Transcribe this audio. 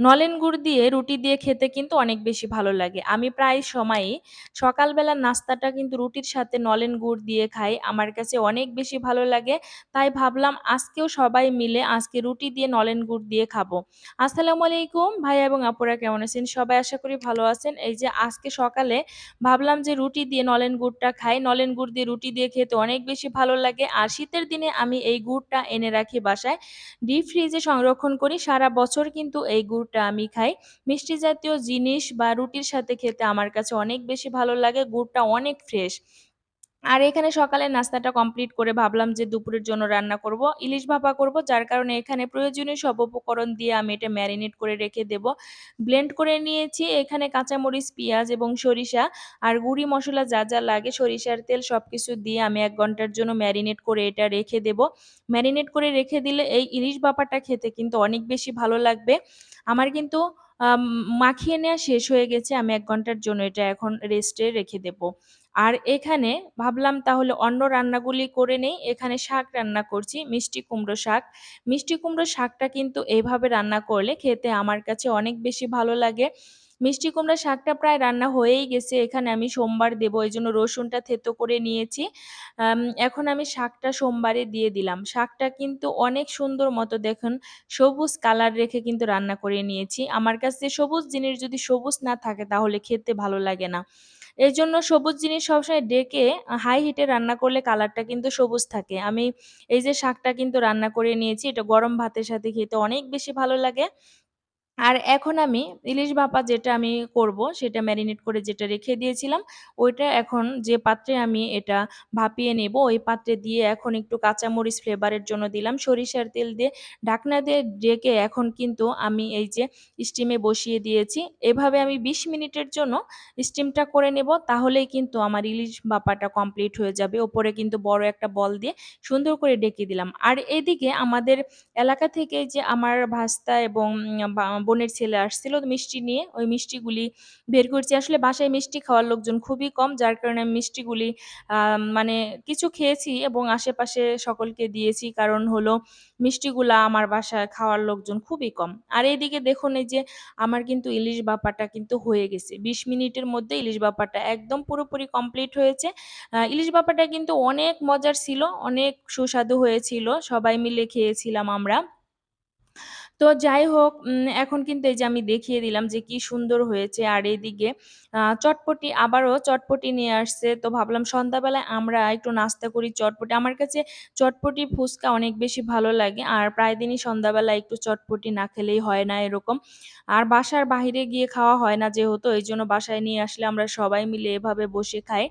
নলেন গুড় দিয়ে রুটি দিয়ে খেতে কিন্তু অনেক বেশি ভালো লাগে। আমি প্রায় সময়ই সকালবেলার নাস্তাটা কিন্তু রুটির সাথে নলেন গুড় দিয়ে খাই। আমার কাছে অনেক বেশি ভালো লাগে। তাই ভাবলাম আজকেও সবাই মিলে আজকে রুটি দিয়ে নলেন গুড় দিয়ে খাব। আসসালামু আলাইকুম ভাইয়া এবং আপুরা কেমন আছেন? সবাই আশা করি ভালো আছেন। এই যে আজকে সকালে ভাবলাম যে রুটি দিয়ে নলেন গুড়টা খাই। নলেন গুড় দিয়ে রুটি দিয়ে খেতে অনেক বেশি ভালো লাগে। আর শীতের দিনে আমি এই গুড়টা এনে রাখি বাসায়। ডিপ ফ্রিজে সংরক্ষণ করি। সারা বছর কিন্তু এই গুড়টা আমি খাই। মিষ্টি জাতীয় জিনিস বা রুটির সাথে খেতে আমার কাছে অনেক বেশি ভালো লাগে। গুড়টা অনেক ফ্রেশ। আর এখানে সকালে নাস্তাটা কমপ্লিট করে ভাবলাম যে দুপুরের জন্য রান্না করব। ইলিশ ভাপা করব যার কারণে এখানে প্রয়োজনীয় সব উপকরণ দিয়ে আমি এটা ম্যারিনেট করে রেখে দেব। ব্লেন্ড করে নিয়েছি এখানে কাঁচামরিচ, পেঁয়াজ এবং সরিষা আর গুঁড়ি মশলা যা, যা লাগে সরিষার তেল সব কিছু দিয়ে আমি এক ঘণ্টার জন্য ম্যারিনেট করে এটা রেখে দেব। ম্যারিনেট করে রেখে দিলে এই ইলিশ ভাপাটা খেতে কিন্তু অনেক বেশি ভালো লাগবে। আমার কিন্তু মাখিয়ে নেওয়া শেষ হয়ে গেছে। আমি এক ঘণ্টার জন্য এটা এখন রেস্টে রেখে দেব। আর এখানে ভাবলাম তাহলে অন্য রান্নাগুলি করে নেই। এখানে শাক রান্না করছি, মিষ্টি কুমড়ো শাক। মিষ্টি কুমড়ো শাকটা কিন্তু এইভাবে রান্না করলে খেতে আমার কাছে অনেক বেশি ভালো লাগে। মিষ্টি কুমড়া শাকটা প্রায় রান্না হয়েই গেছে। এখানে আমি সোমবার দেব জন্য রসুনটা থেতো করে নিয়েছি। এখন আমি শাকটা সোমবারে দিয়ে দিলাম। শাকটা কিন্তু অনেক সুন্দর মতো দেখুন সবুজ কালার রেখে কিন্তু রান্না করে নিয়েছি। আমার কাছে সবুজ জিনিস যদি সবুজ না থাকে তাহলে খেতে ভালো লাগে না। এজন্য সবুজ জিনিস সবসময় ডেকে হাই হিটে রান্না করলে কালারটা কিন্তু সবুজ থাকে। আমি এই যে শাকটা কিন্তু রান্না করে নিয়েছি। এটা গরম ভাতের সাথে খেতে অনেক বেশি ভালো লাগে। আর এখন আমি ইলিশ ভাপা যেটা আমি করব সেটা ম্যারিনেট করে যেটা রেখে দিয়েছিলাম, ওইটা এখন যে পাত্রে আমি এটা ভাপিয়ে নেব ওই পাত্রে দিয়ে এখন একটু কাঁচামরিচ ফ্লেভারের জন্য দিলাম। সরিষার তেল দিয়ে ঢাকনা দিয়ে ডেকে এখন কিন্তু আমি এই যে স্টিমে বসিয়ে দিয়েছি। এভাবে আমি ২০ মিনিটের জন্য স্টিমটা করে নেব তাহলেই কিন্তু আমার ইলিশ ভাপাটা কমপ্লিট হয়ে যাবে। ওপরে কিন্তু বড় একটা বল দিয়ে সুন্দর করে ডেকে দিলাম। আর এদিকে আমাদের এলাকা থেকে যে আমার ভাস্তা এবং বোনের ছেলে আসছিল মিষ্টি নিয়ে। ওই মিষ্টিগুলি বের করছি। আসলে বাসায় মিষ্টি খাওয়ার লোকজন খুবই কম। যার কারণে মিষ্টিগুলি মানে কিছু খেয়েছি এবং আশেপাশে সকলকে দিয়েছি। কারণ হলো মিষ্টিগুলা আমার বাসায় খাওয়ার লোকজন খুবই কম। আর এদিকে দেখুন এই যে আমার কিন্তু ইলিশ বাপাটা কিন্তু হয়ে গেছে। ২০ মিনিটের মধ্যে ইলিশ বাপাটা একদম পুরোপুরি কমপ্লিট হয়েছে। ইলিশ বাপাটা কিন্তু অনেক মজার ছিল, অনেক সুস্বাদু হয়েছিল। সবাই মিলে খেয়েছিলাম আমরা। তো যাই হোক এখন কিন্তু এই যে আমি দেখিয়ে দিলাম যে কি সুন্দর হয়েছে। আর এদিকে আ চটপটি আবারও চটপটি নিয়ে আসছে। তো ভাবলাম সন্ধ্যাবেলায় আমরা একটু নাস্তা করি চটপটি। আমার কাছে চটপটি, ফুচকা অনেক বেশি ভালো লাগে। আর প্রায় দিনই সন্ধ্যাবেলায় একটু চটপটি না খেলেই হয় না এরকম। আর বাসার বাহিরে গিয়ে খাওয়া হয় না যেহেতু এই জন্য বাসায় নিয়ে আসলে আমরা সবাই মিলে এভাবে বসে খাই।